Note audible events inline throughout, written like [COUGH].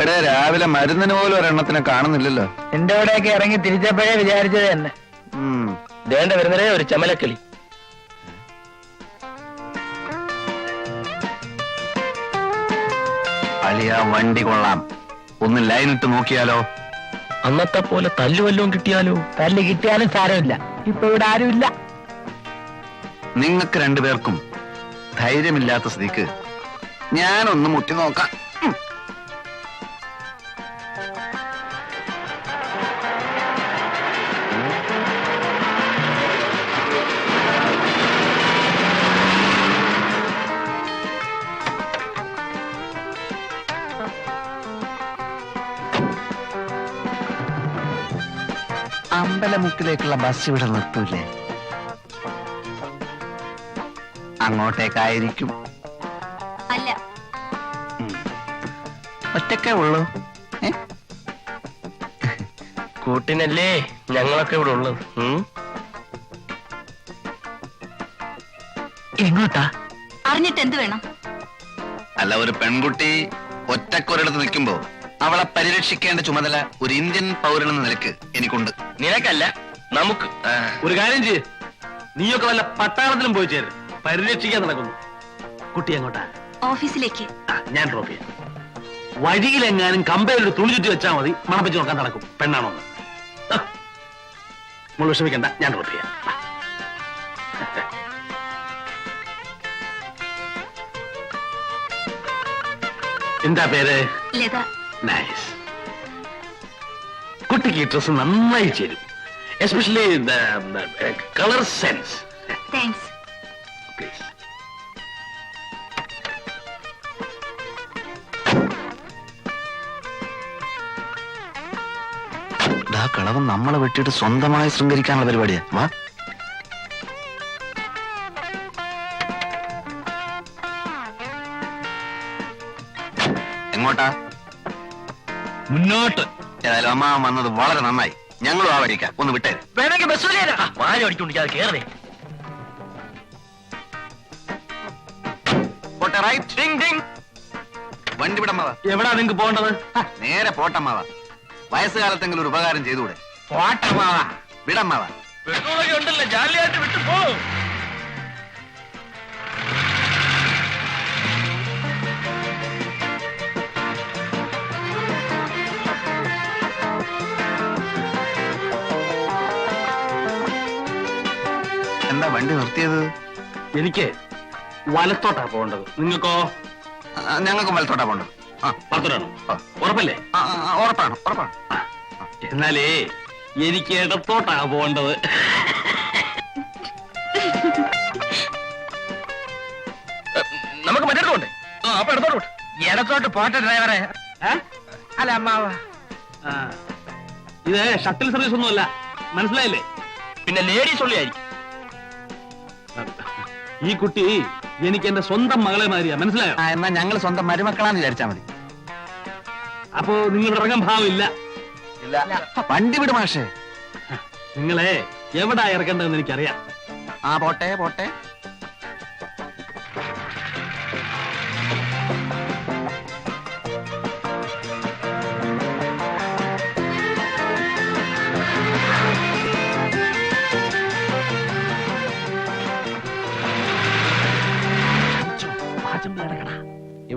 എടേ രാവിലെ മരുന്നിന് പോലും ഒരെണ്ണത്തിനെ കാണുന്നില്ലല്ലോ. എന്റെ അവിടെയൊക്കെ ഇറങ്ങി തിരിച്ചപ്പോഴേ വിചാരിച്ചത് തന്നെ. വേണ്ട വരുന്നതേ ഒരു ചമലക്കിളി. അലിയ വണ്ടി കൊള്ളാം. ഒന്ന് ലൈനിട്ട് നോക്കിയാലോ? അന്നത്തെ പോലെ തല്ലുവല്ലോ കിട്ടിയാലോ? തല്ല് കിട്ടിയാലും സാരമില്ല. ഇപ്പൊ ഇവിടെ ആരുമില്ല നിങ്ങൾക്ക് രണ്ടുപേർക്കും ധൈര്യമില്ലാത്ത സ്ഥിതിക്ക് ഞാനൊന്ന് മുട്ടി നോക്കാം. ഉം. അമ്പലമുക്കിലേക്കുള്ള ബസ് ഇവിടെ നിർത്തൂലേ? അങ്ങോട്ടേക്കായിരിക്കും. അല്ല. ഒറ്റക്കേ ഉള്ളൂ. കൂട്ടിനല്ലേ ഞങ്ങളൊക്കെ ഇവിടെ ഉള്ളത്? എങ്ങോട്ടാ? അറിഞ്ഞിട്ട് എന്ത് വേണം? അല്ല ഒരു പെൺകുട്ടി ഒറ്റക്കൊരിടത്ത് നിൽക്കുമ്പോ അവളെ പരിരക്ഷിക്കേണ്ട ചുമതല ഒരു ഇന്ത്യൻ പൗരനെന്ന നിലയ്ക്ക് എനിക്കുണ്ട്. നിനക്കല്ല നമുക്ക് ഒരു കാര്യം ചെയ്യ്. നീയൊക്കെ വല്ല പട്ടാളത്തിലും പോയി ചേരും. പരിരക്ഷിക്കാൻ നടക്കുന്നു. കുട്ടി അങ്ങോട്ടാ ഓഫീസിലേക്ക്. ഞാൻ ട്രോഫി വഴിയിലെങ്ങാനും വഴിയിലെങ്ങാനും കമ്പയിലൊരു തുണി ചുറ്റി വെച്ചാൽ മതി. മണപ്പിച്ച് നോക്കാൻ നടക്കും. പെണ്ണാണോ നമ്മൾ വിഷമിക്കണ്ട ഞാൻ ആ. എന്താ പേര്? ലത. നൈസ്. കുട്ടിക്ക് ഈ ഡ്രസ് നന്നായി ചേരും. Especially colour sense thanks please ദാ കളവൻ നമ്മളെ വെട്ടിയിട്ട് സ്വന്തമായി ശൃംഗരിക്കാനുള്ള പരിപാടിയാ. വാ. എങ്ങോട്ടാ? മുന്നോട്ട്. ഏതായാലും അമ്മാവൻ വന്നത് വളരെ നന്നായി. ഞങ്ങളും ആ വഴിക്കാം. ഒന്ന് വിട്ടേ വേണമെങ്കിൽ ബസ് വാഴ അടിക്കൊണ്ടിരിക്കാതെ കേറേ പോട്ടെ റൈറ്റ് ഡിങ് ഡിങ് വണ്ടി വിടമ്മവ എവിടാ നിങ്ങക്ക് പോകേണ്ടത്? നേരെ പോട്ടമ്മാവ വയസ്സുകാലത്തെങ്കിലും ഒരു ഉപകാരം ചെയ്തുകൂടെ? പോട്ടമ്മാവ വിടമ്മാവ പെട്രോളൊക്കെ ഉണ്ടല്ലോ ജാലിയായിട്ട് വിട്ടു പോ. എന്താ വണ്ടി നിർത്തിയത്? എനിക്ക് വലത്തോട്ടാ പോകേണ്ടത്. നിങ്ങൾക്കോ? ഞങ്ങൾക്കും വലത്തോട്ടാ പോകേണ്ടത്. ആ. വലത്തോട്ടാണോ. ഉറപ്പല്ലേ? ആ, ആ, ആ, ഉറപ്പാണ് ഉറപ്പാണ്. എന്നാലേ എനിക്ക് ഇടത്തോട്ടാ പോകേണ്ടത്. നമുക്ക് മറ്റേ പോണ്ടേ? ആ അപ്പൊ ഇടത്തോട്ട് പോട്ടെ. ഇടത്തോട്ട് പോട്ടെ ഡ്രൈവറെ. അല്ല അമ്മാവ. ഇത് ഷട്ടിൽ സർവീസ് ഒന്നുമല്ല മനസ്സിലായില്ലേ? പിന്നെ ലേഡീസ് ഉള്ളിയായിരിക്കും. ഈ കുട്ടി എനിക്ക് എന്റെ സ്വന്തം മകളെ മാതിരിയാ മനസ്സിലായോ? ആ എന്നാ ഞങ്ങൾ സ്വന്തം മരുമക്കളാന്ന് വിചാരിച്ചാ മതി. അപ്പോ നിങ്ങൾ ഇറങ്ങാൻ ഭാവമില്ല വണ്ടി വിട് മാഷേ. നിങ്ങളെ എവിടാ ഇറക്കേണ്ടതെന്ന് എനിക്കറിയാം. ആ പോട്ടെ പോട്ടെ.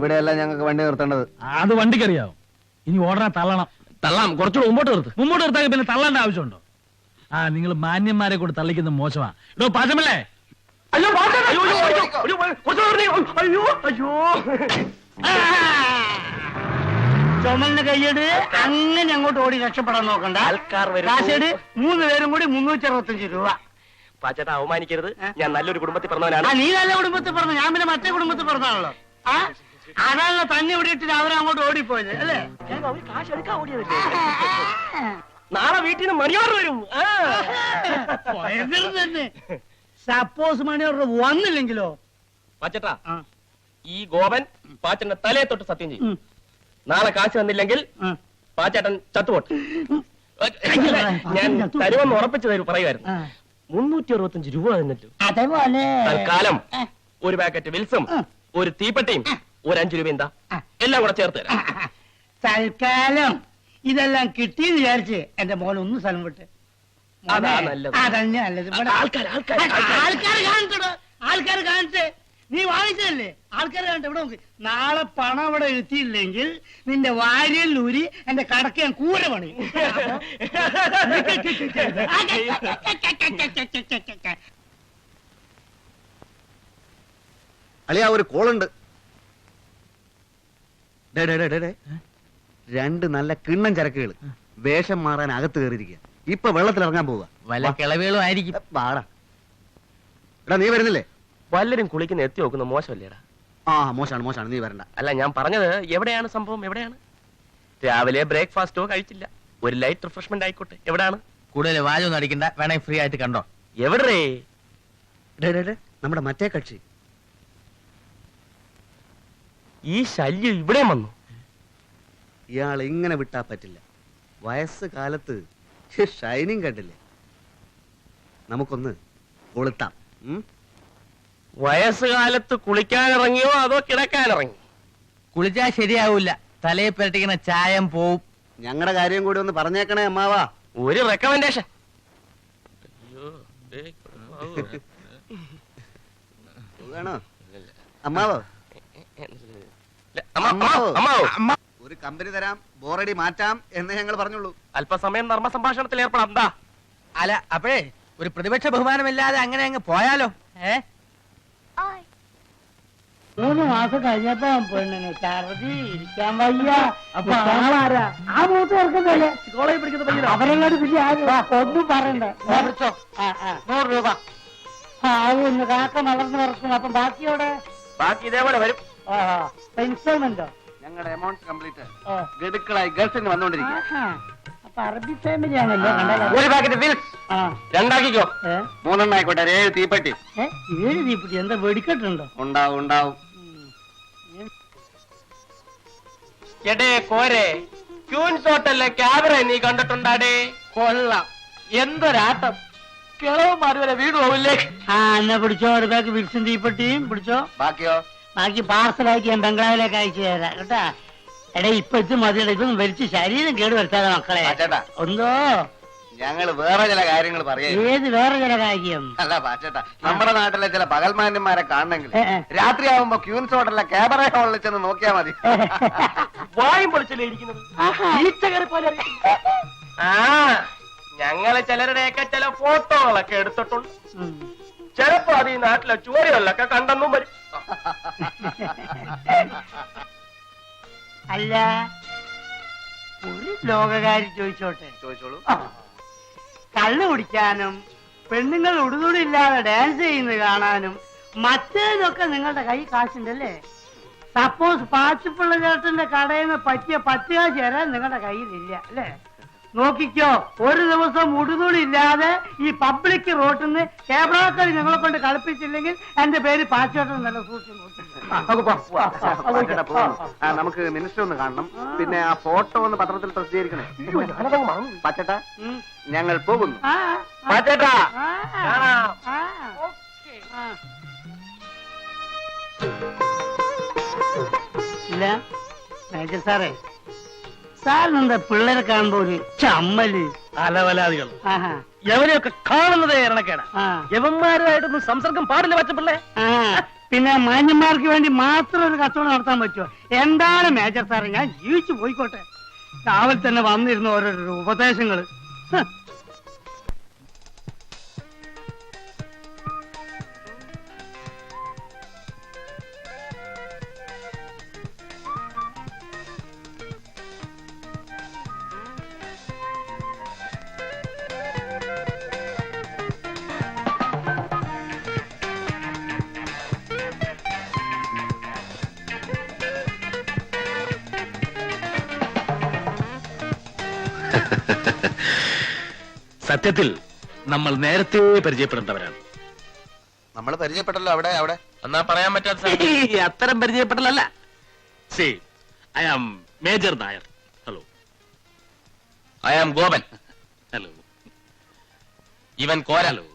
ഇവിടെയല്ല ഞങ്ങൾക്ക് വണ്ടി നിർത്തേണ്ടത്. അത് വണ്ടിക്കറിയാവും. ഇനി ഓടനെ തള്ളണം. തള്ളാം. കുറച്ചുകൂടെ മുമ്പോട്ട് നിർത്ത്. മുമ്പോട്ട് നിർത്താൻ പിന്നെ തള്ളേണ്ട ആവശ്യമുണ്ടോ? ആ നിങ്ങൾ മാന്യന്മാരെ കൂടെ തള്ളിക്കുന്നത് മോശമാ. ഇടോ പാചമല്ലേ അയ്യോ അയ്യോ അയ്യോ ചുമന്ന് കൈയ്യട് അങ്ങനെ അങ്ങോട്ട് ഓടി രക്ഷപ്പെടാൻ നോക്കണ്ട. ആൾക്കാർ കാശേട് മൂന്ന് പേരും കൂടി മുന്നൂറ്റി അറുപത്തഞ്ച് രൂപ. പാച്ചേട്ടാ അവമാനിക്കരുത്. ഞാൻ നല്ലൊരു കുടുംബത്തിൽ ആ പറഞ്ഞവനാണ് നീ നല്ല കുടുംബത്തിൽ പറഞ്ഞു ഞാൻ പിന്നെ മറ്റേ കുടുംബത്തിൽ പറഞ്ഞാണല്ലോ ആ? അതാണല്ലോ തന്നെ ഇവിടെ ഇട്ടിട്ട് അവരങ്ങോട്ട് ഓടിപ്പോയത് അല്ലേ? കാശ് എടുക്കാൻ ഓടിയതല്ലേ? നാളെ വീട്ടിൽ നിന്ന് മണിയോർ വരും. ഭയങ്കരം തന്നെ സപ്പോസ് മണിയോർ വന്നില്ലെങ്കിലോ? പാച്ചേട്ടാ ഈ ഗോപൻ പാച്ചന്റെ തലയെ തൊട്ട് സത്യം ചെയ്യും. നാളെ കാശ് വന്നില്ലെങ്കിൽ. പാച്ചേട്ടൻ ചത്തുപോട്ട്. ഞാൻ തരുമെന്ന് ഉറപ്പിച്ചു തരും പറയുമായിരുന്നു. മുന്നൂറ്റി അറുപത്തഞ്ച് രൂപ തന്നിട്ടു. അതേപോലെ. തൽക്കാലം ഒരു പാക്കറ്റ് വിൽസും ഒരു തീപ്പെട്ടിയും ഒരു അഞ്ചു രൂപ എന്താ? എല്ലാം കൂടെ ചേർത്ത് തരാം. തൽക്കാലം ഇതെല്ലാം കിട്ടിയെന്ന് വിചാരിച്ച് എന്റെ മോൻ ഒന്ന് സ്ഥലം വിട്ട്. അതാ നല്ലത്. അതന്നെ നല്ലത്. ഇവിടെ ആൾക്കാര്, ആൾക്കാര്, ആൾക്കാർ കാണിച്ചോ ആൾക്കാർ കാണിച്ചേ നീ വാങ്ങിച്ചതല്ലേ ആൾക്കാർ കാണട്ടെ. ഇവിടെ നോക്ക്. നാളെ പണം ഇവിടെ എത്തിയില്ലെങ്കിൽ നിന്റെ വാരിയിൽ ഊരി എന്റെ കടക്ക് ഞാൻ കൂര പണി അളിയാ ഒരു കോളുണ്ട്. ഡേ, ഡേ, ഡേ, ഡേ, ഡേ. രണ്ട് നല്ല കിണ്ണം ചരക്കുകൾ. വേഷം മാറാൻ അകത്ത് കയറിയിരിക്കുക. ഇപ്പൊ വെള്ളത്തിൽ ഇറങ്ങാൻ പോവുക വല്ല കിളവേളും ആയിരിക്കും. പാടാ എടാ നീ വരുന്നില്ലേ? വല്ലരും കുളിക്കുന്ന എത്തി നോക്കുന്ന മോശമല്ലേടാ? ആ മോശാണ് മോശാണ് നീ വരണ്ട. അല്ല ഞാൻ പറഞ്ഞത് എവിടെയാണ് സംഭവം? എവിടെയാണ്? രാവിലെ ബ്രേക്ക്ഫാസ്റ്റോ കഴിച്ചില്ല. ഒരു ലൈറ്റ് റിഫ്രഷ്മെന്റ് ആയിക്കോട്ടെ. എവിടെയാണ് കൂടുതൽ വാചൊന്നും അടിക്കണ്ട. വേണേ ഫ്രീ ആയിട്ട് കണ്ടോ? എവിടെ? നമ്മുടെ മറ്റേ കക്ഷി. ഈ ശല്യം ഇവിടെ വന്നു. ഇയാൾ ഇങ്ങനെ വിട്ടാ പറ്റില്ല. വയസ്സ് കാലത്ത് ഷൈനിങ് കണ്ടില്ലേ? നമുക്കൊന്ന് കൊളുത്താം? വയസ്സുകാലത്ത് കുളിക്കാനിറങ്ങിയോ അതോ കിടക്കാനിറങ്ങി? കുളിച്ചാൽ ശരിയാവൂല. തലയെ പുരട്ടിക്കുന്ന ചായം പോവും. ഞങ്ങളുടെ കാര്യം കൂടി ഒന്ന് പറഞ്ഞേക്കണേ അമ്മാവാ. ഒരു റെക്കമെൻഡേഷൻ വേണോ അമ്മാവോ? ഒരു കമ്പനി തരാം ബോറടി മാറ്റാം എന്ന് ഞങ്ങൾ പറഞ്ഞുള്ളൂ. അല്പസമയം നർമ്മ സംഭാഷണത്തിൽ ഏർപ്പെടാം. എന്താ അല്ല അപ്പോഴേ ഒരു പ്രതിപക്ഷ ബഹുമാനമില്ലാതെ അങ്ങനെ അങ്ങ് പോയാലോ? ഏ? മൂന്ന് മാസം കഴിഞ്ഞപ്പോ പെണ്ണിന് ഛർദി ഇരിക്കാൻ വയ്യ. അപ്പൊ ആളാരാ? ആ മൂത്ത് ഓർക്കുന്നല്ലേ കോളേജ് പഠിക്കുന്ന പയ്യനോ? അവരെങ്ങോട്ട് പിന്നെ ആരും ഒന്നും പറയണ്ട. നൂറ് രൂപ. ആ ഒന്ന് കാക്ക വളർന്നു വറക്കുന്നു അപ്പം ബാക്കിയോടെ? ബാക്കി ഇതേപോലെ വരും. ഇൻസ്റ്റാൾമെന്റോ ഞങ്ങളുടെ എമൗണ്ട് കംപ്ലീറ്റ് ഗഡുക്കളായി ഗൾഫിൽ വന്നുകൊണ്ടിരിക്കുക അപ്പൊ അറബി ഫാമിലി ആണല്ലോ കണ്ടാലോ ഒരു പാക്കറ്റ് രണ്ടാക്കിക്കോ. ഏഴ് തീപ്പെട്ടി? ഏഴ് തീപ്പെട്ടി. എന്താ വെടിക്കെട്ടുണ്ടോ? ഉണ്ടാവും ഉണ്ടാവും. എടേ കോരെ ക്യൂൻസ് ഹോട്ടലിലെ ക്യാമറ നീ കണ്ടിട്ടുണ്ടാടേ? കൊള്ളാം. എന്തൊരാട്ടം. കിളവന്മാർ വരെ വീട് പോവില്ലേ? ആ എന്നാ പിടിച്ചോ ഒരു ബാക്കി വിൽസും തീപ്പെട്ടിയും പിടിച്ചോ. ബാക്കിയോ? ബാക്കി പാർസലാക്കി ഞാൻ ബംഗ്ലാവിലേക്ക് അയച്ചു തരാം. കേട്ടാ? എടാ ഇപ്പൊ ഇത് മതിയുടെ ഇതൊന്നും വലിച്ച് ശരീരം കേട് വരുത്താതെ മക്കളെ. ഒന്നോ ഞങ്ങൾ വേറെ ചില കാര്യങ്ങൾ പറയാം ഏത് വേറെ ചില കാര്യം? അല്ല പാച്ചേട്ടാ. നമ്മുടെ നാട്ടിലെ ചില പകൽമാന്യന്മാരെ കാണണമെങ്കിൽ രാത്രി ആവുമ്പോ രാത്രിയാവുമ്പോ ക്യൂൻസ് ഹോട്ടലിലെ ക്യാമറ ഹോളിൽ ചെന്ന് നോക്കിയാ മതി. വായും പൊളിച്ചല്ലേ ഇരിക്കുന്നത്? പോലെ. ആ ഞങ്ങൾ ചിലരുടെയൊക്കെ ചില ഫോട്ടോകളൊക്കെ എടുത്തിട്ടുണ്ട്. ചിലപ്പോ അത് ഈ നാട്ടിലെ ചുവരുകളിലൊക്കെ കണ്ടെന്നും വരും. അല്ല ഒരു ലോകകാരി ചോദിച്ചോട്ടെ? ചോദിച്ചോളൂ. കള്ളു കുടിക്കാനും പെണ്ണുങ്ങൾ ഉടുതുടില്ലാതെ ഡാൻസ് ചെയ്യുന്നത് കാണാനും മറ്റേതൊക്കെ നിങ്ങളുടെ കൈ കാശുണ്ടല്ലേ? സപ്പോസ് പാച്ചിപ്പിള്ള ചേട്ടന്റെ കടയിൽ നിന്ന് പറ്റിയ പത്ത് കാശ് തരാൻ നിങ്ങളുടെ കയ്യിലില്ല അല്ലേ? നോക്കിക്കോ ഒരു ദിവസം ഉടുതുണില്ലാതെ ഈ പബ്ലിക് റോട്ടിൽ നിന്ന് ക്യാമറക്കാർ ഞങ്ങളെ കൊണ്ട് കളിപ്പിച്ചില്ലെങ്കിൽ എന്റെ പേര് പാച്ചോട്ടൻ നല്ല സൂക്ഷിച്ചു പാച്ചേട്ടാ നമുക്ക് മിനിസ്റ്റർ ഒന്ന് കാണണം. പിന്നെ ആ ഫോട്ടോ ഒന്ന് പത്രത്തിൽ പ്രസിദ്ധീകരിക്കണേ. പച്ചട്ട ഞങ്ങൾ പോകുന്നു. പാച്ചേട്ടാ. ഇല്ല മേജർ സാറേ സാറിനെന്താ പിള്ളേരെ കാണുമ്പോ ഒരു ചമ്മൽ? അലവലാദികൾ. എവരെയൊക്കെ കാണുന്നതേ ഇറണക്കേടാ യവന്മാരുമായിട്ടൊന്നും സംസർഗം പാടില്ല പച്ചപ്പിള്ളേ. പിന്നെ മാന്യന്മാർക്ക് വേണ്ടി മാത്രം ഒരു കച്ചവടം നടത്താൻ പറ്റുമോ എന്താണ് മേജർ സാറേ? ഞാൻ ജീവിച്ചു പോയിക്കോട്ടെ. രാവിലെ തന്നെ വന്നിരുന്ന ഓരോരോ ഉപദേശങ്ങൾ. സത്യത്തിൽ നമ്മൾ നേരത്തെ പരിചയപ്പെടേണ്ടവരാണ് നമ്മൾ പരിചയപ്പെട്ടല്ലോ അവിടെ അവിടെ. എന്നാ പറയാൻ പറ്റാത്ത അത്തരം പരിചയപ്പെടലല്ല see I am major Nair. Hello. I am Gopan. Hello. ഇവൻ കോരാലോ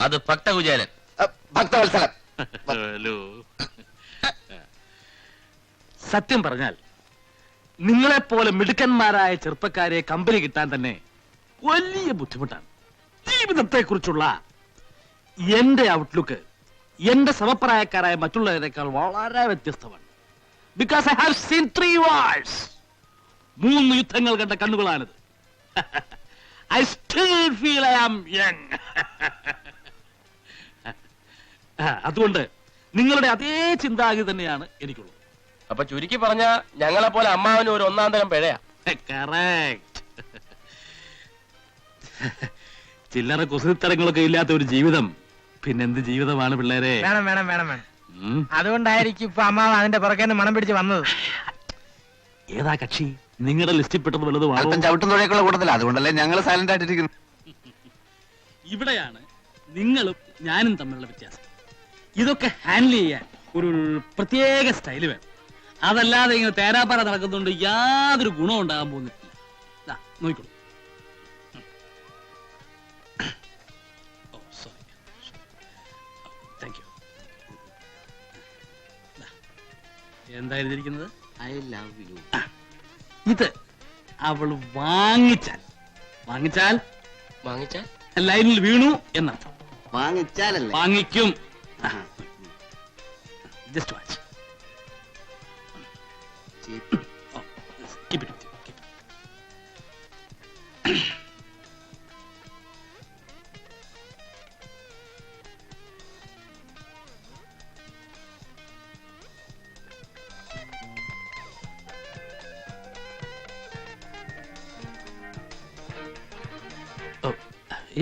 അത് ഭക്തകുചേരൻ. ഭക്തവത്സലൻ. ഹലോ. സത്യം പറഞ്ഞാൽ നിങ്ങളെപ്പോലെ മിടുക്കന്മാരായ ചെറുപ്പക്കാരെ കമ്പനി കിട്ടാൻ തന്നെ വലിയ ബുദ്ധിമുട്ടാണ്. ജീവിതത്തെക്കുറിച്ചുള്ള എന്റെ ഔട്ട്ലുക്ക് എന്റെ സമപ്രായക്കാരായ മറ്റുള്ളവരെക്കാൾ വളരെ വ്യത്യസ്തമാണ്. Because I have seen three wars മൂന്ന് യുദ്ധങ്ങൾ കണ്ട കണ്ണുകളാണിത്. I still feel I am young അതുകൊണ്ട് നിങ്ങളുടെ അതേ ചിന്താഗതി തന്നെയാണ് എനിക്കുള്ളത്. അപ്പൊ ചുരുക്കി പറഞ്ഞ ഞങ്ങളെ പോലെ അമ്മാവന് ഒരു ഒന്നാം തരം പിഴയാ. [LAUGHS] കറക്റ്റ് ചില്ലറ കുസൃത്തരങ്ങളൊക്കെ ഇല്ലാത്ത ഒരു ജീവിതം. പിന്നെന്ത് ജീവിതമാണ് പിള്ളേരെ? വേണം വേണം വേണം വേണം. ഉം. അതുകൊണ്ടായിരിക്കും ഇപ്പൊ അമ്മാവ് അതിന്റെ പുറകെ മണം പിടിച്ച് വന്നത്. ഏതാ കക്ഷി? നിങ്ങളുടെ ലിസ്റ്റിൽ പെട്ടത് വല്ലതും അല്പം ചവിട്ടും തുഴയൊക്കെയുള്ള കൂട്ടത്തില്ല അതുകൊണ്ടല്ലേ ഞങ്ങൾ സൈലന്റ് ആയിട്ടിരിക്കുന്നു ഇവിടെയാണ് നിങ്ങളും ഞാനും തമ്മിലുള്ള വ്യത്യാസം. ഇതൊക്കെ ഹാൻഡിൽ ചെയ്യാൻ ഒരു പ്രത്യേക സ്റ്റൈൽ വേണം. അതല്ലാതെ ഇങ്ങനെ തേരാപ്പാറ നടക്കുന്നുണ്ട് യാതൊരു ഗുണവും ഉണ്ടാകാൻ പോകുന്നില്ല. ദാ, നോക്കിക്കോളൂ എന്താ എഴുതിയിരിക്കുന്നത് ഐ ലവ് യു ഇത് അവൾ വാങ്ങിച്ചാൽ. വാങ്ങിച്ചാൽ? വാങ്ങിച്ചാൽ? ലൈനിൽ വീണു എന്നർത്ഥം. വാങ്ങിച്ചാലല്ലേ? വാങ്ങിക്കും. ജസ്റ്റ് വാച്ച്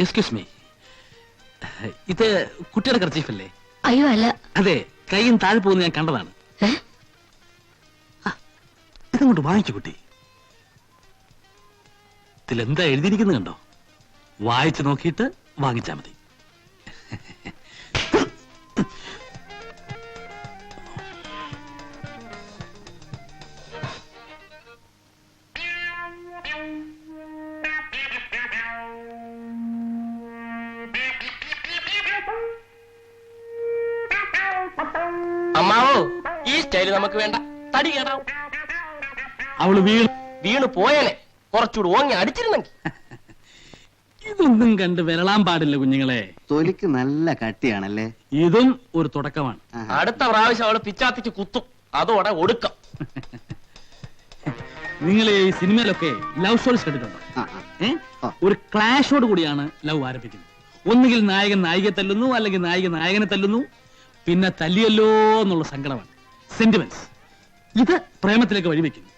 എക്സ്ക്യൂസ് മീ ഇത് കുട്ടിയുടെ കർച്ചീഫല്ലേ? അയ്യോ അല്ല. അതെ കൈയും താഴെ പോകുന്ന ഞാൻ കണ്ടതാണ്. ഇതങ്ങോട്ട് വാങ്ങിക്കു കുട്ടി. ഇതിലെന്താ എഴുതിയിരിക്കുന്നത് കണ്ടോ? വായിച്ചു നോക്കിയിട്ട് വാങ്ങിച്ചാ മതി. നമുക്ക് വേണ്ട. തടി കേടാവും അവൾ വീണ്. വീണ് പോയേനെ. കുറച്ചുകൂടി ഓങ്ങി അടിച്ചിരുന്നെങ്കിൽ. ഇതൊന്നും കണ്ട് വിരളാൻ പാടില്ല കുഞ്ഞുങ്ങളെ. തൊലിക്ക് നല്ല കട്ടിയാണല്ലേ? ഇതും ഒരു തുടക്കമാണ്. അടുത്ത പ്രാവശ്യം അവൾ പിച്ചാത്തിക്ക് കുത്തും. അതോടെ ഒടുക്കം. നിങ്ങൾ ഈ സിനിമയിലൊക്കെ ലവ് സ്റ്റോറീസ് കണ്ടിട്ടുണ്ടോ. ഒരു ക്ലാഷോട് കൂടിയാണ് ലവ് ആരംഭിക്കുന്നത്. ഒന്നുകിൽ നായകൻ നായികയെ തല്ലുന്നു അല്ലെങ്കിൽ നായിക നായകനെ തല്ലുന്നു. പിന്നെ തല്ലിയല്ലോ എന്നുള്ള സങ്കടമാണ്. സെന്റിമെന്റ്സ് ഇത് പ്രേമത്തിലേക്ക് വഴിവെക്കുന്നു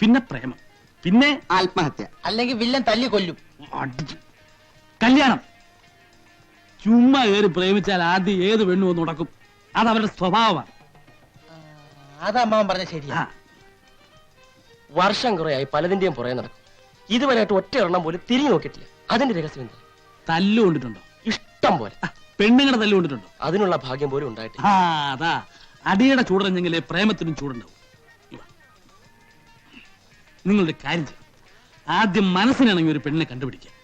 പിന്നെ പ്രേമം. പിന്നെ ആത്മഹത്യ. അല്ലെങ്കിൽ വില്ലൻ തല്ലി കൊല്ലും. അടി- കല്യാണം. ചുമ്മാ കയറി പ്രേമിച്ചാൽ ആദ്യം ഏത് പെണ്ണു ഒന്ന് ഉടക്കും. അത് അവരുടെ സ്വഭാവമാണ്. അത് അമ്മാവൻ പറഞ്ഞ ശരിയാ. ആ, വർഷം കുറയായി പലതിന്റെയും പുറകെ നടക്കും. ഇതുവരെയായിട്ട് ഒറ്റ എണ്ണം പോലും തിരിഞ്ഞു നോക്കിയിട്ടില്ല. അതിന്റെ രഹസ്യം എന്താ? തല്ലു കൊണ്ടിട്ടുണ്ടോ ഇഷ്ടം പോലെ. ആ, പെണ്ണുങ്ങളുടെ തല്ലു കൊണ്ടിട്ടുണ്ടോ അതിനുള്ള ഭാഗ്യം പോലും ഉണ്ടായിട്ടില്ല. ആ അതാ. അടിയുടെ ചൂടറിഞ്ഞെങ്കിലേ പ്രേമത്തിനും ചൂടുണ്ടാവും. നിങ്ങളുടെ കാര്യം ചെയ്യും. ആദ്യം മനസ്സിനിണങ്ങി ഒരു പെണ്ണിനെ കണ്ടുപിടിക്കുക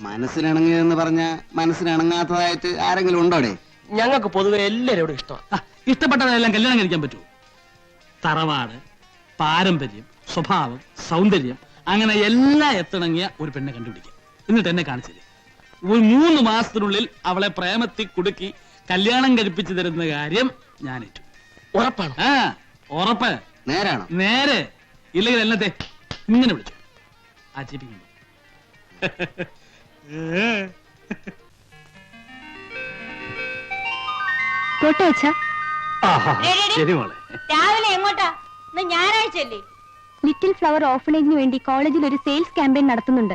മനസ്സിനിണങ്ങിയതെന്ന് പറഞ്ഞ മനസ്സിനിണങ്ങാത്തതായിട്ട് ആരെങ്കിലും ഉണ്ടോടെ ഞങ്ങൾക്ക് പൊതുവെ എല്ലാവരോടും ഇഷ്ടമാണ് ആ, ഇഷ്ടപ്പെട്ടതെല്ലാം കല്യാണം കഴിക്കാൻ പറ്റുമോ? തറവാട് പാരമ്പര്യം സ്വഭാവം സൗന്ദര്യം അങ്ങനെ എല്ലാം എത്തിണങ്ങിയ ഒരു പെണ്ണെ കണ്ടുപിടിക്കുക എന്നിട്ട് എന്നെ കാണിച്ചില്ലേ? ഒരു മൂന്ന് മാസത്തിനുള്ളിൽ അവളെ പ്രേമത്തിൽ കുടുക്കി കല്യാണം കഴിപ്പിച്ചു തരുന്ന കാര്യം ഞാൻ ഏറ്റു ഉറപ്പാണ്? ആ ഉറപ്പ്. നേരാണോ? നേരെ. ഇല്ലെങ്കിൽ എന്നത്തെ ഇങ്ങനെ വിളിച്ചു. ആചരിപ്പിക്കുന്നു കോട്ട വെച്ചാ ശരി മോളെ. രാവിലെ എങ്ങോട്ടാ? ഇന്ന് ഞായറാഴ്ചയല്ലേ? ലിറ്റിൽ ഫ്ലവർ ഓഫനേജിന് വേണ്ടി കോളേജിൽ ഒരു സെയിൽസ് ക്യാമ്പയിൻ നടത്തുന്നുണ്ട്.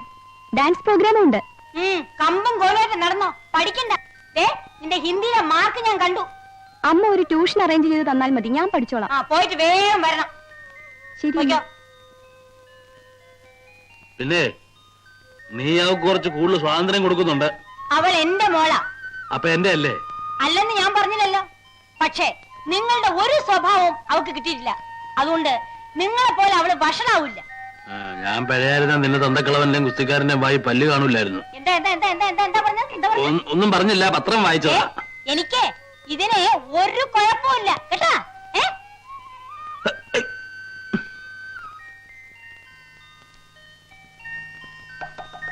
ഡാൻസ് പ്രോഗ്രാമും ഉണ്ട്. കമ്പും കോലായിട്ട് നടന്നോ? പഠിക്കണ്ട. ദേ നിന്റെ ഹിന്ദിയിലെ മാർക്ക് ഞാൻ കണ്ടു. അമ്മ ഒരു ട്യൂഷൻ അറേഞ്ച് ചെയ്ത് തന്നാൽ മതി. ഞാൻ പഠിച്ചോളാം. ആ പോയിട്ട് വേഗം വരണം. ശരി. പിന്നെ നീ അവക്ക് കുറച്ച് കൂടുതൽ സ്വാതന്ത്ര്യം കൊടുക്കുന്നുണ്ട്. അവൾ എന്റെ മോളാ. അപ്പൊ എന്റെ അല്ലേ? അല്ലെന്ന് ഞാൻ പറഞ്ഞില്ലല്ലോ. പക്ഷേ നിങ്ങളുടെ ഒരു സ്വഭാവവും അവക്ക് കിട്ടിയിട്ടില്ല. അതുകൊണ്ട് നിങ്ങളെ പോലെ അവൾ വഷളാവില്ല. ആ, ഞാൻ പഴയായിരുന്ന നിന്റെ തന്തക്കളവന്റെ ഗുസ്തിക്കാരന്റെ വായി പല്ലു കാണൂലായിരുന്നു. ഒന്നും പറഞ്ഞില്ല പത്രം വായിച്ചോ വായിച്ചതാ എനിക്ക്? ഇതിന് ഒരു കുഴപ്പമില്ല കേട്ടാ?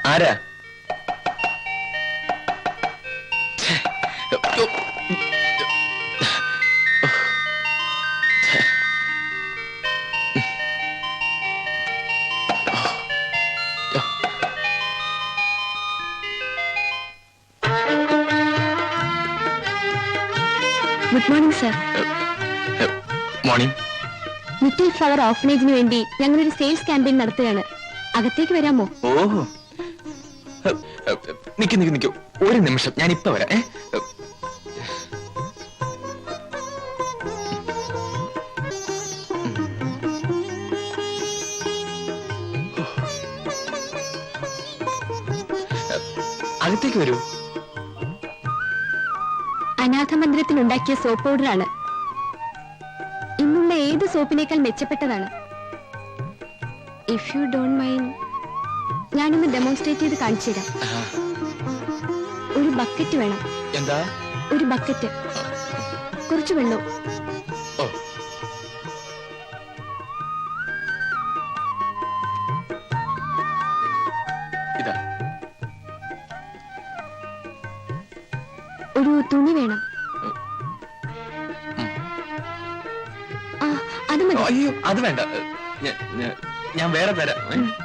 ആരാ? Good morning sir morning little flower ഓഫനേജിന് വേണ്ടി ഞങ്ങൾ ഒരു സെയിൽസ് ക്യാമ്പയിൻ നടത്തുകയാണ് അകത്തേക്ക് വരാമോ ഓഹോ നിക്ക് നിക്ക് നിക്ക് ഒരു നിമിഷം ഞാൻ ഇപ്പൊ വരാം ഏ? അകത്തേക്ക് വരൂ അനാഥ മന്ദിരത്തിനുണ്ടാക്കിയ സോപ്പ് പൗഡറാണ് ഇന്നുള്ള ഏത് സോപ്പിനേക്കാൾ മെച്ചപ്പെട്ടതാണ്? ഇഫ് യു ഡോണ്ട് മൈൻഡ് ഞാനൊന്ന് ഡെമോൺസ്ട്രേറ്റ് ചെയ്ത് കാണിച്ചു തരാം. ഒരു ബക്കറ്റ് വേണം. എന്താ? ഒരു ബക്കറ്റ് കുറച്ച് വെള്ളവും. അത് വേണ്ട. ഞാൻ- വേറെ തരാം?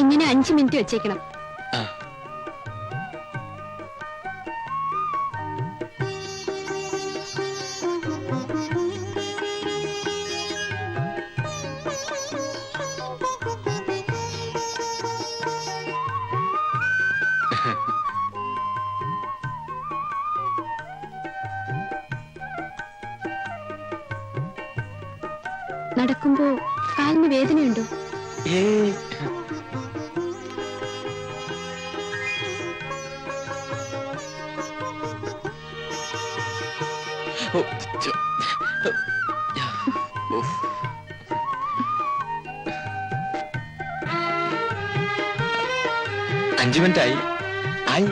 ഇങ്ങനെ അഞ്ച് മിനിറ്റ് വെച്ചേക്കണം. നടക്കുമ്പോ കാലിന് വേദനയുണ്ടോ. അഞ്ചു മിനിറ്റായി. ആയി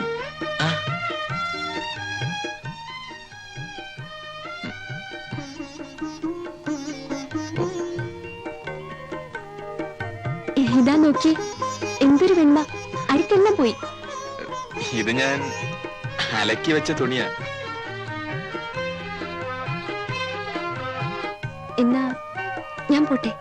നോക്കി എന്തൊരു വെണ്ണ അഴുക്കെല്ലാം പോയി. ഇത് ഞാൻ അലക്കി വെച്ച തുണിയാ. എന്നാ ഞാൻ പോട്ടെ.